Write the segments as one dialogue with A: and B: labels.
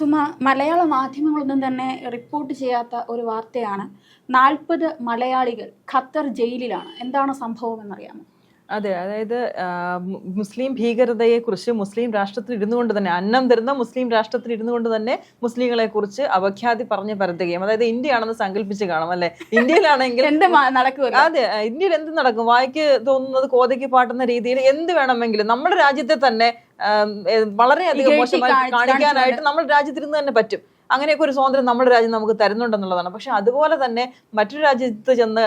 A: സുമ മലയാള മാധ്യമങ്ങളൊന്നും തന്നെ റിപ്പോർട്ട് ചെയ്യാത്ത ഒരു വാർത്തയാണ്. നാൽപ്പത് മലയാളികൾ ഖത്തർ ജയിലിലാണ്. എന്താണ് സംഭവം എന്നറിയാമോ?
B: അതെ അതായത് മുസ്ലിം ഭീകരതയെക്കുറിച്ച് മുസ്ലിം രാഷ്ട്രത്തിൽ ഇരുന്നു കൊണ്ട് തന്നെ അന്നം തരുന്ന മുസ്ലിം രാഷ്ട്രത്തിൽ ഇരുന്നു കൊണ്ട് തന്നെ മുസ്ലിങ്ങളെ കുറിച്ച് അവഖ്യാതി പറഞ്ഞു പരത്തുകയും. അതായത് ഇന്ത്യയാണെന്ന് സങ്കല്പിച്ച് കാണാം അല്ലെ? ഇന്ത്യയിലാണെങ്കിൽ അതെ ഇന്ത്യയിൽ എന്ത് നടക്കും? വായിക്ക് തോന്നുന്നത് കോതയ്ക്ക് പാട്ടുന്ന രീതിയിൽ എന്ത് വേണമെങ്കിലും നമ്മുടെ രാജ്യത്തെ തന്നെ വളരെയധികം മോശമായി കാണിക്കാനായിട്ട് നമ്മൾ രാജ്യത്തിരുന്ന് തന്നെ പറ്റും. അങ്ങനെയൊക്കെ ഒരു സ്വാതന്ത്ര്യം നമ്മുടെ രാജ്യം നമുക്ക് തരുന്നുണ്ടെന്നുള്ളതാണ്. പക്ഷെ അതുപോലെ തന്നെ മറ്റൊരു രാജ്യത്ത് ചെന്ന്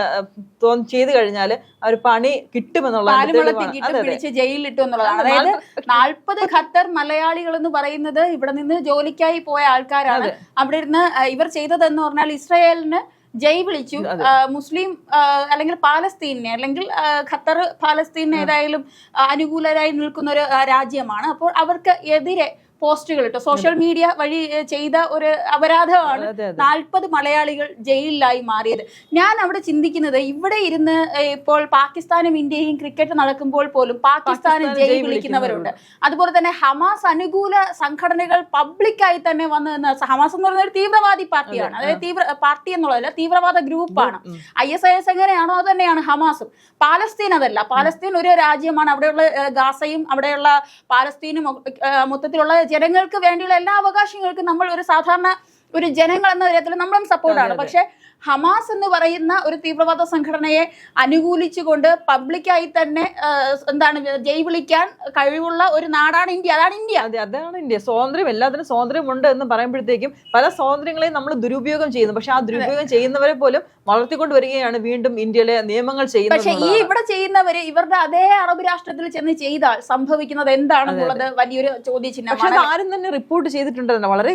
B: ചെയ്തു കഴിഞ്ഞാൽ അവർ പണി കിട്ടുമെന്നുള്ളതാണ്
A: പാലുമളത്തിൽ
B: തെളിവാണ്.
A: കിട്ടും
B: അതെ, അതെ.
A: പിടിച്ച് ജയിലിലിട്ടു എന്നുള്ളതാണ്. അതായത്
B: നാൽപ്പത്
A: ഖത്തർ മലയാളികൾ എന്ന് പറയുന്നത് ഇവിടെ നിന്ന് ജോലിക്കായി പോയ ആൾക്കാരാണ്. അവിടെ ഇരുന്ന് ഇവർ ചെയ്തതെന്ന് പറഞ്ഞാൽ ഇസ്രായേലിന് ജയ് വിളിച്ചു. മുസ്ലിം അല്ലെങ്കിൽ പാലസ്തീനെ അല്ലെങ്കിൽ ഖത്തർ പാലസ്തീന് ഏതായാലും അനുകൂലരായി നിൽക്കുന്ന ഒരു രാജ്യമാണ്. അപ്പോൾ അവർക്ക് എതിരെ പോസ്റ്റുകൾ ഇട്ടു. സോഷ്യൽ മീഡിയ വഴി ചെയ്ത ഒരു അപരാധമാണ്. നാൽപ്പത് മലയാളികൾ ജയിലിലായി മാറിയത്. ഞാൻ അവിടെ ചിന്തിക്കുന്നത് ഇവിടെ ഇരുന്ന് ഇപ്പോൾ പാകിസ്ഥാനും ഇന്ത്യയും ക്രിക്കറ്റ് നടക്കുമ്പോൾ പോലും പാകിസ്ഥാന്
B: പാകിസ്ഥാന്
A: ജയ്
B: ജയ്
A: വിളിക്കുന്നവരുണ്ട്. അതുപോലെ തന്നെ ഹമാസ് അനുകൂല സംഘടനകൾ പബ്ലിക്കായി തന്നെ വന്ന് ഹമാസ് എന്ന് പറയുന്ന ഒരു തീവ്രവാദി പാർട്ടിയാണ്. അതായത് തീവ്ര പാർട്ടി എന്നുള്ളതല്ല തീവ്രവാദ ഗ്രൂപ്പാണ്. ഐ എസ് ഐ എസ് എങ്ങനെയാണോ അത് തന്നെയാണ് ഹമാസും. പാലസ്തീൻ അതല്ല. പാലസ്തീൻ ഒരു രാജ്യമാണ്. അവിടെയുള്ള ഗാസയും അവിടെയുള്ള പാലസ്തീനും മൊത്തത്തിലുള്ള ജനങ്ങൾക്ക് വേണ്ടിയുള്ള എല്ലാ അവകാശങ്ങൾക്കും നമ്മൾ ഒരു സാധാരണ ഒരു ജനങ്ങൾ എന്ന തരത്തിൽ നമ്മളും സപ്പോർട്ടാണ്. പക്ഷെ ഹമാസ് എന്ന് പറയുന്ന ഒരു തീവ്രവാദ സംഘടനയെ അനുകൂലിച്ചുകൊണ്ട് പബ്ലിക്കായി തന്നെ എന്താണ് ജയ് വിളിക്കാൻ കഴിവുള്ള ഒരു നാടാണ് ഇന്ത്യ. അതാണ് ഇന്ത്യ.
B: അതെ അതാണ് ഇന്ത്യ. സ്വാതന്ത്ര്യം എല്ലാത്തിനും സ്വാതന്ത്ര്യമുണ്ട് എന്ന് പറയുമ്പോഴത്തേക്കും പല സ്വാതന്ത്ര്യങ്ങളെയും നമ്മൾ ദുരുപയോഗം ചെയ്യുന്നു. പക്ഷെ ആ ദുരുപയോഗം ചെയ്യുന്നവരെ പോലും വളർത്തിക്കൊണ്ട് വരികയാണ് വീണ്ടും ഇന്ത്യയിലെ നിയമങ്ങൾ ചെയ്യുന്നത്
A: പക്ഷെ ഈ ഇവിടെ ചെയ്യുന്നവര് ഇവരുടെ അതേ അറബ് രാഷ്ട്രത്തിൽ ചെന്ന് ചെയ്താൽ സംഭവിക്കുന്നത് എന്താണെന്നുള്ളത് വലിയൊരു
B: പക്ഷെ
A: ചോദ്യചിഹ്നമാണ്.
B: അത് ആരും തന്നെ റിപ്പോർട്ട് ചെയ്തിട്ടുണ്ടെന്ന് വളരെ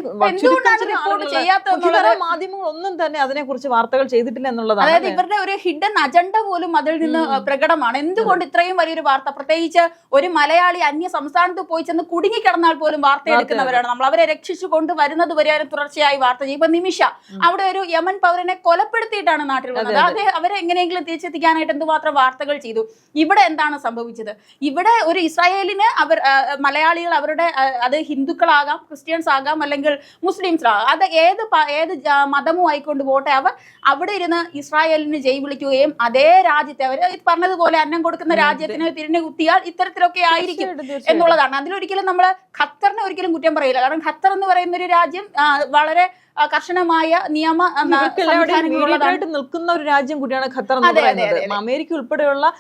B: മാധ്യമങ്ങൾ ഒന്നും തന്നെ അതിനെക്കുറിച്ച് വാർത്തകൾ ചെയ്തിട്ടില്ല എന്നുള്ളതാണ്
A: അതായത് ഇവരുടെ ഒരു ഹിഡൻ അജണ്ട പോലും അതിൽ നിന്ന് പ്രകടമാണ്. എന്തുകൊണ്ട് ഇത്രയും വലിയൊരു വാർത്ത പ്രത്യേകിച്ച് ഒരു മലയാളി അന്യ സംസ്ഥാനത്ത് പോയി ചെന്ന് കുടുങ്ങിക്കിടന്നാൽ പോലും വാർത്ത എടുക്കുന്നവരാണ്. നമ്മൾ അവരെ രക്ഷിച്ചു കൊണ്ടുവരുന്നത് വരെ അവർ തുടർച്ചയായി വാർത്ത ചെയ്യും. ഇപ്പൊ നിമിഷ അവിടെ ഒരു യമൻ പൗരനെ കൊലപ്പെടുത്തിയിട്ടാണ് നാട്ടിൽ വന്നത്.
B: അതെ,
A: അവരെ എങ്ങനെയെങ്കിലും തിരിച്ചെത്തിക്കാനായിട്ട് എന്തുമാത്രം വാർത്തകൾ ചെയ്തു? ഇവിടെ എന്താണ് സംഭവിച്ചത്? ഇവിടെ ഒരു ഇസ്രായേലിന് അവർ മലയാളികൾ അവരുടെ അത് ഹിന്ദുക്കളാകാം ക്രിസ്ത്യൻസ് ആകാം അല്ലെങ്കിൽ മുസ്ലിംസ് ആകാം അത് ഏത് ഏത് മതമോ ആയിക്കൊണ്ട് പോട്ടെ അവർ അവിടെ ഇരുന്ന് ഇസ്രായേലിന് ജയി വിളിക്കുകയും അതേ രാജ്യത്തെ അവർ പറഞ്ഞതുപോലെ അന്നം കൊടുക്കുന്ന. രാജ്യത്തിന് തിരിഞ്ഞു കുത്തിയാൽ ഇത്തരത്തിലൊക്കെ ആയിരിക്കും. എന്നുള്ളതാണ് അതിലൊരിക്കലും നമ്മൾ ഖത്തറിനെ ഒരിക്കലും കുറ്റം പറയില്ല കാരണം ഖത്തർ എന്ന് പറയുന്ന ഒരു രാജ്യം വളരെ കർശനമായ നിയമ.
B: നിൽക്കുന്ന ഒരു രാജ്യം കൂടിയാണ് ഖത്തർ എന്ന് പറയുന്നത്. അമേരിക്ക ഉൾപ്പെടെയുള്ള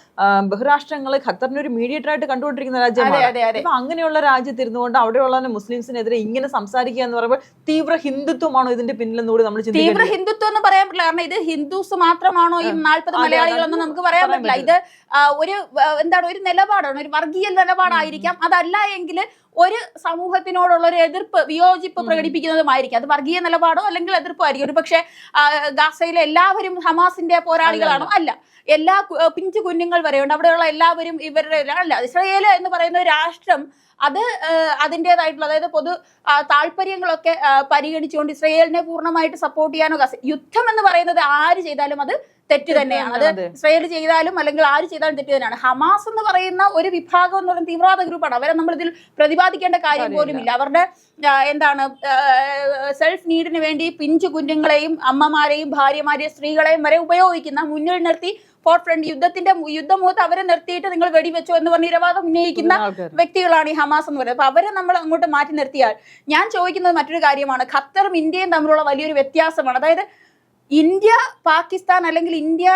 B: ബഹുരാഷ്ട്രങ്ങൾ ഖത്തറിനെ ഒരു മീഡിയേറ്റർ ആയിട്ട് കണ്ടുകൊണ്ടിരിക്കുന്ന രാജ്യമാണ്. അങ്ങനെയുള്ള രാജ്യത്ത് ഇരുന്നുകൊണ്ട് അവിടെയുള്ള മുസ്ലിംസിനെതിരെ ഇങ്ങനെ സംസാരിക്കുക എന്ന് പറയുമ്പോൾ തീവ്ര ഹിന്ദുത്വമാണോ ഇതിന്റെ പിന്നിലെന്ന് കൂടി നമ്മൾ
A: തീവ്ര ഹിന്ദുത്വം എന്ന് പറയാൻ പറ്റില്ല. കാരണം ഇത് ഹിന്ദുസ് മാത്രമാണോ ഈ നാൽപ്പത് മലയാളികളൊന്നും നമുക്ക് പറയാൻ
B: പറയാൻ
A: പറ്റില്ല. ഇത് ഒരു എന്താണ് ഒരു നിലപാടാണ് ഒരു വർഗീയ നിലപാടായിരിക്കാം. അതല്ല എങ്കിൽ ഒരു സമൂഹത്തിനോടുള്ള ഒരു എതിർപ്പ് വിയോജിപ്പ് പ്രകടിപ്പിക്കുന്നതുമായിരിക്കും. അത് വർഗീയ നിലപാടോ അല്ലെങ്കിൽ എതിർപ്പോ ആയിരിക്കും ഒരു പക്ഷേ ഗാസയിലെ എല്ലാവരും ഹമാസിന്റെ പോരാളികളാണോ? അല്ല. എല്ലാ പിഞ്ചു കുഞ്ഞുങ്ങൾ വരെയുണ്ട്. അവിടെയുള്ള എല്ലാവരും ഇവരുടെ അല്ല ഇസ്രയേൽ എന്ന് പറയുന്ന രാഷ്ട്രം അത് അതിന്റെതായിട്ടുള്ള അതായത് പൊതു താല്പര്യങ്ങളൊക്കെ പരിഗണിച്ചുകൊണ്ട് ഇസ്രയേലിനെ പൂർണമായിട്ട് സപ്പോർട്ട് ചെയ്യാനോ ഗാസ യുദ്ധം എന്ന് പറയുന്നത് ആര് ചെയ്താലും അത് തെറ്റ് തന്നെയാണ് അത്. ഇസ്രയേൽ ചെയ്താലും അല്ലെങ്കിൽ ആര് ചെയ്താലും തെറ്റ് തന്നെയാണ്. ഹമാസ് എന്ന് പറയുന്ന ഒരു വിഭാഗം എന്ന് പറയുന്ന തീവ്രവാദ ഗ്രൂപ്പാണ്. അവരെ നമ്മൾ ഇതിൽ പ്രതിപാദിക്കേണ്ട കാര്യം. പോലും ഇല്ല. അവരുടെ എന്താണ് സെൽഫ് നീഡിന് വേണ്ടി പിഞ്ചു കുഞ്ഞുങ്ങളെയും അമ്മമാരെയും ഭാര്യമാരെയും സ്ത്രീകളെയും വരെ ഉപയോഗിക്കുന്ന മുന്നിൽ നിർത്തി ഫോർ ഫ്രണ്ട് യുദ്ധത്തിന്റെ യുദ്ധമുഖത്ത് അവരെ നിർത്തിയിട്ട് നിങ്ങൾ വെടിവെച്ചോ എന്ന് പറഞ്ഞ് നിരവാദം ഉന്നയിക്കുന്ന വ്യക്തികളാണ് ഈ ഹമാസ് എന്ന് പറയുന്നത്. അപ്പൊ അവരെ നമ്മൾ അങ്ങോട്ട് മാറ്റി നിർത്തിയാൽ ഞാൻ ചോദിക്കുന്നത് മറ്റൊരു കാര്യമാണ്. ഖത്തറും ഇന്ത്യയും തമ്മിലുള്ള വലിയൊരു വ്യത്യാസമാണ്. അതായത് ഇന്ത്യ പാകിസ്ഥാൻ അല്ലെങ്കിൽ ഇന്ത്യ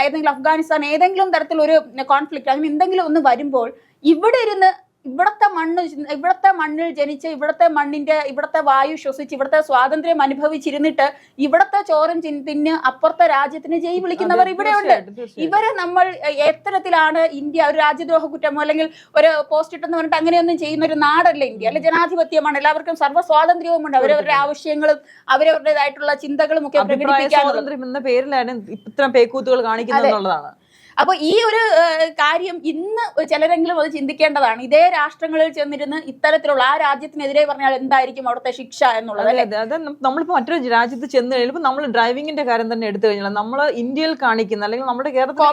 A: ഏതെങ്കിലും അഫ്ഗാനിസ്ഥാൻ ഏതെങ്കിലും തരത്തിലൊരു കോൺഫ്ലിക്റ്റ് അങ്ങനെ എന്തെങ്കിലും ഒന്ന് വരുമ്പോൾ ഇവിടെ ഇരുന്ന് ഇവിടത്തെ മണ്ണ് ഇവിടത്തെ മണ്ണിൽ ജനിച്ച് ഇവിടത്തെ മണ്ണിന്റെ ഇവിടത്തെ വായു ശ്വസിച്ച് ഇവിടത്തെ സ്വാതന്ത്ര്യം അനുഭവിച്ചിരുന്നിട്ട് ഇവിടത്തെ ചോറും തിന്ന് അപ്പുറത്തെ രാജ്യത്തിന് ജയി വിളിക്കുന്നവർ ഇവിടെയുണ്ട്. ഇവരെ നമ്മൾ എത്തരത്തിലാണ് ഇന്ത്യ ഒരു രാജ്യദ്രോഹ കുറ്റമോ അല്ലെങ്കിൽ ഒരു പോസ്റ്റ് ഇട്ടെന്ന് പറഞ്ഞിട്ട് അങ്ങനെയൊന്നും ചെയ്യുന്ന ഒരു നാടല്ല ഇന്ത്യ. അല്ലെ ജനാധിപത്യമാണ്. എല്ലാവർക്കും സർവ സ്വാതന്ത്ര്യവുമുണ്ട്. അവരവരുടെ ആവശ്യങ്ങളും അവരവരുടേതായിട്ടുള്ള ചിന്തകളും ഒക്കെ
B: പ്രകടിപ്പിക്കാൻ പേരിലാണ് ഇത്തരം പേക്കൂത്തുകൾ കാണിക്കുന്നത്
A: അതെ.
B: എന്നുള്ളതാണ്
A: അപ്പൊ ഈ ഒരു കാര്യം ഇന്ന് ചിലരെങ്കിലും അത് ചിന്തിക്കേണ്ടതാണ്. ഇതേ രാഷ്ട്രങ്ങളിൽ ചെന്നിരുന്ന് ഇത്തരത്തിലുള്ള ആ രാജ്യത്തിനെതിരെ പറഞ്ഞാൽ എന്തായിരിക്കും അവിടുത്തെ ശിക്ഷ എന്നുള്ളത്
B: അതെ
A: അല്ലെ?
B: അതെ. അത് നം- നമ്മളിപ്പോ മറ്റൊരു രാജ്യത്ത് ചെന്ന് കഴിയുമ്പോൾ നമ്മൾ ഡ്രൈവിംഗിന്റെ കാര്യം തന്നെ എടുത്തു കഴിഞ്ഞാൽ നമ്മൾ ഇന്ത്യയിൽ കാണിക്കുന്ന അല്ലെങ്കിൽ നമ്മുടെ കേരളത്തിൽ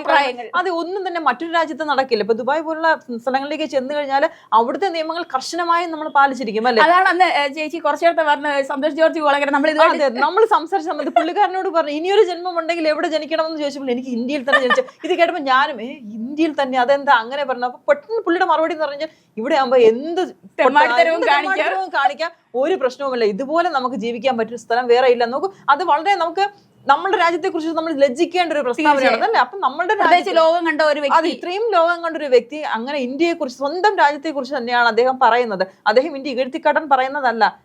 B: അത് ഒന്നും തന്നെ മറ്റൊരു രാജ്യത്ത് നടക്കില്ല. ഇപ്പൊ ദുബായ് പോലുള്ള സ്ഥലങ്ങളിലേക്ക് ചെന്ന് കഴിഞ്ഞാൽ അവിടുത്തെ നിയമങ്ങൾ കർശനമായും നമ്മൾ പാലിച്ചിരിക്കും അല്ലെ?
A: അതാണ് അന്ന് ചേച്ചി കുറച്ചേടത്തെ പറഞ്ഞ സന്തോഷ് ജോർജ് കോളങ്ങനെ നമ്മൾ
B: അതെ നമ്മൾ സംസാരിച്ച സമയത്ത് പുള്ളിക്കാരനോട് പറഞ്ഞു ഇനിയൊരു ജന്മം ഉണ്ടെങ്കിൽ എവിടെ ജനിക്കണം എന്ന് ചോദിച്ചപ്പോൾ എനിക്ക് ഇന്ത്യയിൽ തന്നെ ജനിച്ചു. ഇത് കേട്ടപ്പോൾ ഞാനും ഏ ഇന്ത്യയിൽ തന്നെ അതെന്താ? അങ്ങനെ പറഞ്ഞു. അപ്പൊ പെട്ടെന്ന് പുള്ളിയുടെ മറുപടി എന്ന് പറഞ്ഞാൽ ഇവിടെ ആകുമ്പോൾ എന്ത്
A: തെമ്മാടിത്തരവും കാണിക്കാം.
B: ഒരു പ്രശ്നവുമില്ല. ഇതുപോലെ നമുക്ക് ജീവിക്കാൻ പറ്റുന്ന സ്ഥലം വേറെ ഇല്ല. നോക്കൂ അത് വളരെ നമുക്ക് നമ്മുടെ രാജ്യത്തെ കുറിച്ച് നമ്മൾ ലജ്ജിക്കേണ്ട ഒരു പ്രസ്താവനയാണ് അല്ലേ? അപ്പൊ നമ്മുടെ
A: ലോകം കണ്ട ഒരു വ്യക്തി.
B: ഇത്രയും ലോകം കണ്ട ഒരു വ്യക്തി അങ്ങനെ ഇന്ത്യയെ കുറിച്ച് സ്വന്തം രാജ്യത്തെ കുറിച്ച് തന്നെയാണ് അദ്ദേഹം പറയുന്നത്. അദ്ദേഹം ഇന്ത്യ ഇകഴ്ത്തിക്കാട്ടൻ പറയുന്നതല്ല.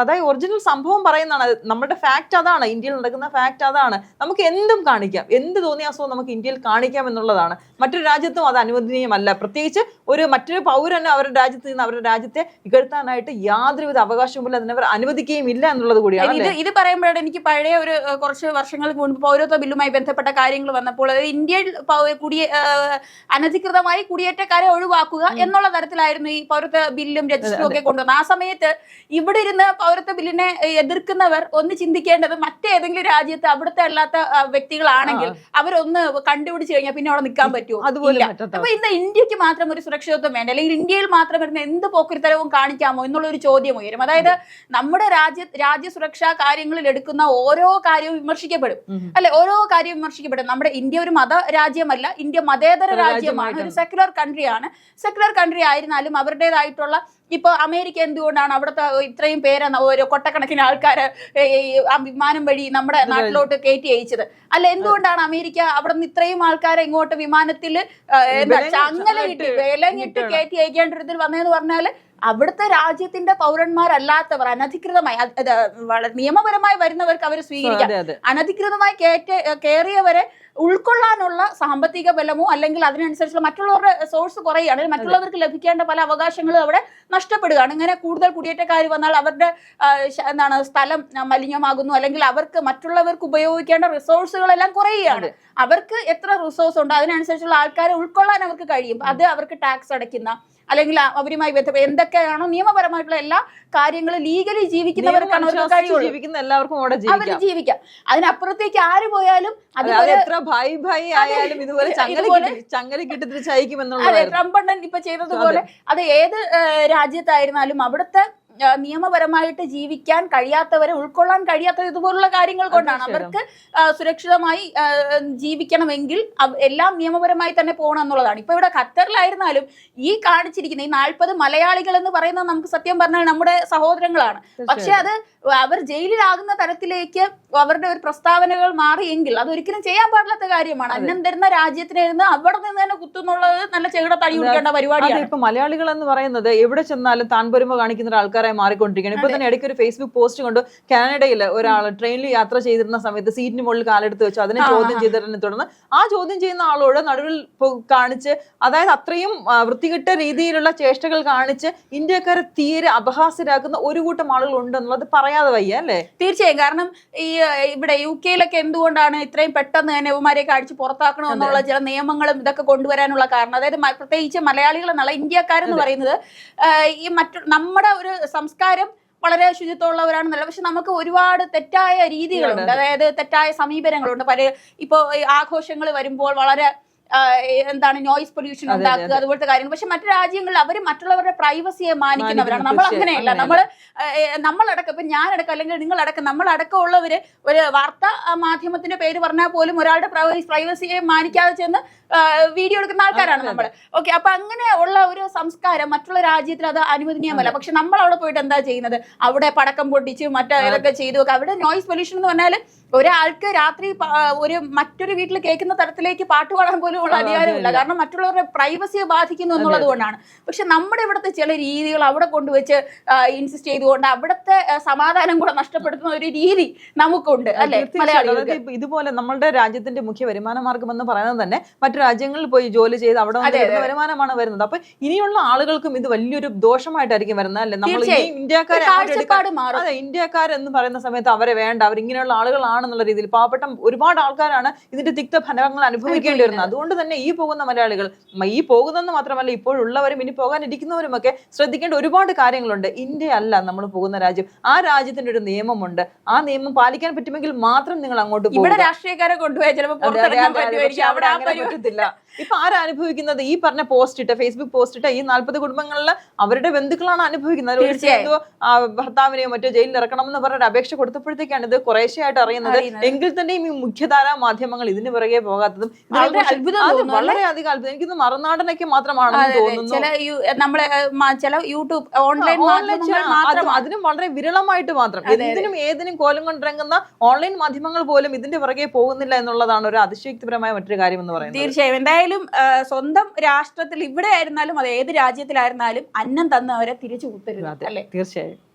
B: അതായത് ഒറിജിനൽ സംഭവം പറയുന്നതാണ്. നമ്മുടെ ഫാക്റ്റ് അതാണ്. ഇന്ത്യയിൽ നടക്കുന്ന ഫാക്റ്റ് അതാണ്. നമുക്ക് എന്തും കാണിക്കാം. എന്ത് തോന്നിയ അസുഖം നമുക്ക് ഇന്ത്യയിൽ കാണിക്കാം എന്നുള്ളതാണ്. മറ്റൊരു രാജ്യത്തും അത് അനുവദനീയമല്ല. പ്രത്യേകിച്ച് ഒരു മറ്റൊരു പൗരന് അവരുടെ രാജ്യത്ത് നിന്ന് അവരുടെ രാജ്യത്തെ ഇകഴ്ത്താനായിട്ട് യാതൊരുവിധ അവകാശവുമില്ല അതിനവർ അനുവദിക്കുകയും ഇല്ല എന്നുള്ളത് കൂടിയാണ്
A: ഇത് ഇത് പറയുമ്പോഴാണ് എനിക്ക് പഴയ ഒരു കുറച്ച് വർഷങ്ങൾക്ക് മുൻപ് പൗരത്വ ബില്ലുമായി ബന്ധപ്പെട്ട കാര്യങ്ങൾ വന്നപ്പോൾ അതായത് ഇന്ത്യയിൽ കുടിയ അനധികൃതമായി കുടിയേറ്റക്കാരെ ഒഴിവാക്കുക എന്നുള്ള തരത്തിലായിരുന്നു ഈ പൗരത്വ ബില്ലും രജിസ്റ്ററും ഒക്കെ കൊണ്ടുവന്നത്. ആ സമയത്ത് ഇവിടെ ഇരുന്ന് പൗരത്വ ബില്ലിനെ എതിർക്കുന്നവർ ഒന്ന് ചിന്തിക്കേണ്ടത് മറ്റേതെങ്കിലും രാജ്യത്ത് അവിടുത്തെ അല്ലാത്ത വ്യക്തികളാണെങ്കിൽ അവരൊന്ന് കണ്ടുപിടിച്ച് കഴിഞ്ഞാൽ പിന്നെ അവിടെ നിൽക്കാൻ പറ്റുമോ?
B: അതുപോലെ.
A: അപ്പൊ ഇന്ന് ഇന്ത്യയ്ക്ക് മാത്രം ഒരു സുരക്ഷിതത്വം വേണ്ട. അല്ലെങ്കിൽ ഇന്ത്യയിൽ മാത്രം വരുന്ന എന്ത് പോക്കുരിത്തരവും കാണിക്കാമോ എന്നുള്ള ഒരു ചോദ്യം ഉയരും. അതായത് നമ്മുടെ രാജ്യ രാജ്യ സുരക്ഷാ കാര്യങ്ങളിൽ എടുക്കുന്ന ഓരോ കാര്യവും വിമർശിക്കപ്പെടും. അല്ലെ? ഓരോ കാര്യവും വിമർശിക്കപ്പെടും. നമ്മുടെ ഇന്ത്യ ഒരു മത രാജ്യമല്ല. ഇന്ത്യ മതേതര രാജ്യമാണ്. ഒരു
B: സെക്യുലർ
A: സെക്യുലർ കൺട്രിയാണ് സെക്യുലർ കൺട്രി ആയിരുന്നാലും അവരുടേതായിട്ടുള്ള ഇപ്പൊ അമേരിക്ക എന്തുകൊണ്ടാണ് അവിടുത്തെ ഇത്രയും പേര് ഒരു കൊട്ടക്കണക്കിന് ആൾക്കാർ ആ വിമാനം വഴി നമ്മുടെ നാട്ടിലോട്ട് കയറ്റി അയച്ചത്? അല്ല എന്തുകൊണ്ടാണ് അമേരിക്ക അവിടെ നിന്ന് ഇത്രയും ആൾക്കാരെ ഇങ്ങോട്ട് വിമാനത്തിൽ എന്താ ചങ്ങലയിട്ട് വിലങ്ങിട്ട് കയറ്റി അയക്കേണ്ട ഒരു വന്നതെന്ന് പറഞ്ഞാൽ അവിടുത്തെ രാജ്യത്തിന്റെ പൗരന്മാരല്ലാത്തവർ അനധികൃതമായി നിയമപരമായി വരുന്നവർക്ക് അവർ സ്വീകരിക്കാം. അനധികൃതമായി കയറ്റ കയറിയവരെ ഉൾക്കൊള്ളാനുള്ള സാമ്പത്തിക ബലമോ അല്ലെങ്കിൽ അതിനനുസരിച്ചുള്ള മറ്റുള്ളവരുടെ സോഴ്സ് കുറയുകയാണ്. മറ്റുള്ളവർക്ക് ലഭിക്കേണ്ട പല അവകാശങ്ങളും അവിടെ നഷ്ടപ്പെടുകയാണ്. ഇങ്ങനെ കൂടുതൽ കുടിയേറ്റക്കാർ വന്നാൽ അവരുടെ എന്താണ് സ്ഥലം മലിനമാകുന്നു. അല്ലെങ്കിൽ അവർക്ക് മറ്റുള്ളവർക്ക് ഉപയോഗിക്കേണ്ട റിസോഴ്സുകളെല്ലാം കുറയുകയാണ്. അവർക്ക് എത്ര റിസോഴ്സ് ഉണ്ട്? അതിനനുസരിച്ചുള്ള ആൾക്കാരെ ഉൾക്കൊള്ളാൻ അവർക്ക് കഴിയും. അത് അവർക്ക് ടാക്സ് അടയ്ക്കുന്ന അല്ലെങ്കിൽ അവരുമായി ബന്ധപ്പെട്ട് എന്തൊക്കെയാണോ നിയമപരമായിട്ടുള്ള എല്ലാ കാര്യങ്ങളും ലീഗലി ജീവിക്കുന്നവർക്കാണ്
B: ജീവിക്കുന്ന എല്ലാവർക്കും
A: അവർ
B: ജീവിക്കാം.
A: അതിനപ്പുറത്തേക്ക് ആര് പോയാലും
B: എത്ര ഭൈ ഭൈ ആയാലും ഇതുപോലെ ചങ്ങല കിട്ടി-
A: അതെ ട്രംപ് ഇപ്പൊ ചെയ്തതുപോലെ അത്. ഏത് രാജ്യത്തായിരുന്നാലും അവിടുത്തെ നിയമപരമായിട്ട് ജീവിക്കാൻ കഴിയാത്തവരെ ഉൾക്കൊള്ളാൻ കഴിയാത്ത ഇതുപോലുള്ള കാര്യങ്ങൾ കൊണ്ടാണ്. അവർക്ക് സുരക്ഷിതമായി ജീവിക്കണമെങ്കിൽ എല്ലാം നിയമപരമായി തന്നെ പോകണം എന്നുള്ളതാണ്. ഇപ്പൊ ഇവിടെ ഖത്തറിലായിരുന്നാലും ഈ കാണിച്ചിരിക്കുന്ന ഈ നാൽപ്പത് മലയാളികൾ എന്ന് പറയുന്നത് നമുക്ക് സത്യം പറഞ്ഞാൽ നമ്മുടെ സഹോദരങ്ങളാണ്. പക്ഷെ അത് അവർ ജയിലിലാകുന്ന തരത്തിലേക്ക് അവരുടെ ഒരു പ്രസ്താവനകൾ മാറിയെങ്കിൽ അതൊരിക്കലും ചെയ്യാൻ പാടില്ലാത്ത കാര്യമാണ്. അന്നം തരുന്ന രാജ്യത്തിന് ഇരുന്ന് അവിടെ നിന്ന് തന്നെ കുത്തുന്നുള്ളത് നല്ല ചെകിട തടി കുടിക്കേണ്ട പരിപാടിയാണ്.
B: ഇപ്പൊ മലയാളികൾ എന്ന് പറയുന്നത് എവിടെ ചെന്നാലും താൻ പൊരുമ കാണിക്കുന്ന ഒരു ആൾക്കാരായി മാറിക്കൊണ്ടിരിക്കുകയാണ്. ഇപ്പൊ തന്നെ ഇടയ്ക്ക് ഒരു ഫേസ്ബുക്ക് പോസ്റ്റ് കൊണ്ട്. കാനഡയിൽ ഒരാൾ ട്രെയിനിൽ യാത്ര ചെയ്തിരുന്ന സമയത്ത് സീറ്റിന് മുകളിൽ കാലെടുത്ത് വെച്ചു. അതിനെ ചോദ്യം. ചെയ്തതിനെ തുടർന്ന് ആ ചോദ്യം ചെയ്യുന്ന ആളോട് നടുവിൽ കാണിച്ച് അതായത് അത്രയും വൃത്തികെട്ട രീതിയിലുള്ള ചേഷ്ടകൾ കാണിച്ച് ഇന്ത്യക്കാരെ തീരെ അപഹാസ്യരാക്കുന്ന ഒരു കൂട്ടം ആളുകൾ ഉണ്ട് എന്നുള്ളത് പറയാതെ വയ്യ അല്ലേ?
A: തീർച്ചയായും. കാരണം ഈ ഇവിടെ യു കെയിലൊക്കെ എന്തുകൊണ്ടാണ് ഇത്രയും പെട്ടെന്ന് തന്നെ യവന്മാരെയൊക്കെ അടിച്ച് പുറത്താക്കണമെന്നുള്ള ചില നിയമങ്ങളും ഇതൊക്കെ കൊണ്ടുവരാനുള്ള കാരണം. അതായത് പ്രത്യേകിച്ച് മലയാളികൾ എന്നുള്ള ഇന്ത്യക്കാരെന്ന് പറയുന്നത് ഈ മറ്റു നമ്മുടെ ഒരു സംസ്കാരം വളരെ ശുചിത്വമുള്ളവരാണെന്നല്ല പക്ഷെ നമുക്ക് ഒരുപാട് തെറ്റായ രീതികളുണ്ട്. അതായത് തെറ്റായ സമീപനങ്ങളുണ്ട്. പല ഇപ്പോ ആഘോഷങ്ങൾ വരുമ്പോൾ വളരെ എന്താണ് നോയിസ് പൊല്യൂഷൻ ഉണ്ടാക്കുക അതുപോലത്തെ കാര്യങ്ങൾ. പക്ഷെ മറ്റു രാജ്യങ്ങളിൽ അവർ മറ്റുള്ളവരുടെ പ്രൈവസിയെ മാനിക്കുന്നവരാണ്. നമ്മൾ. അങ്ങനെയല്ല. നമ്മൾ നമ്മളടക്കം ഇപ്പൊ ഞാനടക്കം അല്ലെങ്കിൽ നിങ്ങളടക്കം നമ്മളടക്കം ഉള്ളവര് ഒരു വാർത്താ മാധ്യമത്തിന്റെ പേര് പറഞ്ഞാൽ പോലും ഒരാളുടെ പ്രൈവസിയെ മാനിക്കാതെ ചെന്ന് വീഡിയോ എടുക്കുന്ന ആൾക്കാരാണ് നമ്മൾ ഓക്കെ അപ്പൊ അങ്ങനെ ഉള്ള ഒരു സംസ്കാരം മറ്റുള്ള രാജ്യത്തിൽ അത് അനുവദനീയമല്ല. പക്ഷെ നമ്മൾ അവിടെ പോയിട്ട് എന്താ ചെയ്യുന്നത്? അവിടെ പടക്കം പൊട്ടിച്ച് മറ്റേ ഇതൊക്കെ ചെയ്തു അവിടെ നോയിസ് പൊല്യൂഷൻ എന്ന് പറഞ്ഞാൽ ഒരാൾക്ക് രാത്രി ഒരു മറ്റൊരു വീട്ടിൽ കേൾക്കുന്ന തരത്തിലേക്ക് പാട്ട് പാടാൻ പോലും ഉള്ള അധികാരമില്ല. കാരണം മറ്റുള്ളവരുടെ പ്രൈവസിയെ ബാധിക്കുന്നു എന്നുള്ളത് കൊണ്ടാണ്. പക്ഷെ നമ്മുടെ ഇവിടുത്തെ ചില രീതികൾ അവിടെ കൊണ്ടുവച്ച് ഇൻസിസ്റ്റ് ചെയ്തുകൊണ്ട് അവിടുത്തെ സമാധാനം കൂടെ നഷ്ടപ്പെടുത്തുന്ന ഒരു രീതി നമുക്കുണ്ട് അല്ലെ. മലയാളികൾക്ക്?
B: ഇതുപോലെ നമ്മുടെ രാജ്യത്തിന്റെ മുഖ്യ വരുമാന മാർഗം എന്ന് പറയുന്നത് തന്നെ മറ്റു രാജ്യങ്ങളിൽ പോയി ജോലി ചെയ്ത് അവിടെ വരുമാനമാണ് വരുന്നത്. അപ്പൊ ഇനിയുള്ള ആളുകൾക്കും ഇത് വലിയൊരു ദോഷമായിട്ടായിരിക്കും വരുന്നത് അല്ലെ? നമ്മൾ. ഇന്ത്യക്കാരെ ഇന്ത്യക്കാരെന്ന് പറയുന്ന സമയത്ത് അവരെ വേണ്ട. അവർ ഇങ്ങനെയുള്ള ആളുകളാണ് ആണെന്നുള്ള രീതിയിൽ പാവപ്പെട്ട ഒരുപാട് ആൾക്കാരാണ് ഇതിന്റെ തിക്ത ഫലങ്ങൾ അനുഭവിക്കേണ്ടി വരുന്നത് അതുകൊണ്ട് തന്നെ ഈ പോകുന്ന മലയാളികൾ ഈ പോകുന്നെന്ന് മാത്രമല്ല ഇപ്പോഴുള്ളവരും ഇനി പോകാനിരിക്കുന്നവരും ഒക്കെ ശ്രദ്ധിക്കേണ്ട ഒരുപാട് കാര്യങ്ങളുണ്ട്. ഇന്ത്യ അല്ല നമ്മൾ പോകുന്ന രാജ്യം. ആ രാജ്യത്തിന്റെ ഒരു നിയമമുണ്ട്. ആ നിയമം പാലിക്കാൻ പറ്റുമെങ്കിൽ മാത്രം നിങ്ങൾ അങ്ങോട്ട്
A: ഇവിടെ രാഷ്ട്രീയക്കാരെ കൊണ്ടുപോയാൽ ചിലപ്പോൾ
B: പറ്റത്തില്ല. ഇപ്പൊ ആരാ അനുഭവിക്കുന്നത്? ഈ പറഞ്ഞ പോസ്റ്റ് ഇട്ട ഫേസ്ബുക്ക് പോസ്റ്റ് ഇട്ട ഈ നാല്പത് കുടുംബങ്ങളിൽ അവരുടെ ബന്ധുക്കളാണ് അനുഭവിക്കുന്നത്. എന്തോ ഭർത്താവിനെയോ മറ്റോ ജയിലിൽ ഇറക്കണം എന്ന് പറഞ്ഞ അപേക്ഷ കൊടുത്തപ്പോഴത്തേക്കാണ് ഇത് കുറേശ്ശെയായിട്ട് അറിയുന്നത്. എങ്കിൽ തന്നെയും ഈ മുഖ്യധാരാ മാധ്യമങ്ങൾ ഇതിന് പിറകെ പോകാത്തതും
A: വളരെ
B: അധികം
A: അത്ഭുതം
B: എനിക്കിത് മറുനാടനൊക്കെ
A: അതെ.
B: തോന്നുന്നു.
A: നമ്മളെ ചില യൂട്യൂബ് ഓൺലൈൻ മാത്രമാണ്
B: അതിനും വളരെ വിരളമായിട്ട് മാത്രം. എന്തിനും ഏതിനും കോലം കൊണ്ടിറങ്ങുന്ന ഓൺലൈൻ മാധ്യമങ്ങൾ പോലും ഇതിന്റെ പുറകെ പോകുന്നില്ല എന്നുള്ളതാണ് ഒരു അതിശയക്തിപരമായ മറ്റൊരു കാര്യം എന്ന് പറയുന്നത്.
A: തീർച്ചയായും. എന്തായാലും ആ, സ്വന്തം രാഷ്ട്രത്തിൽ ഇവിടെ ആയിരുന്നാലും അത് ഏത് രാജ്യത്തിലായിരുന്നാലും അന്നം തന്നവരെ തിരിച്ചു
B: അതെ
A: അല്ലെ?
B: തീർച്ചയായും.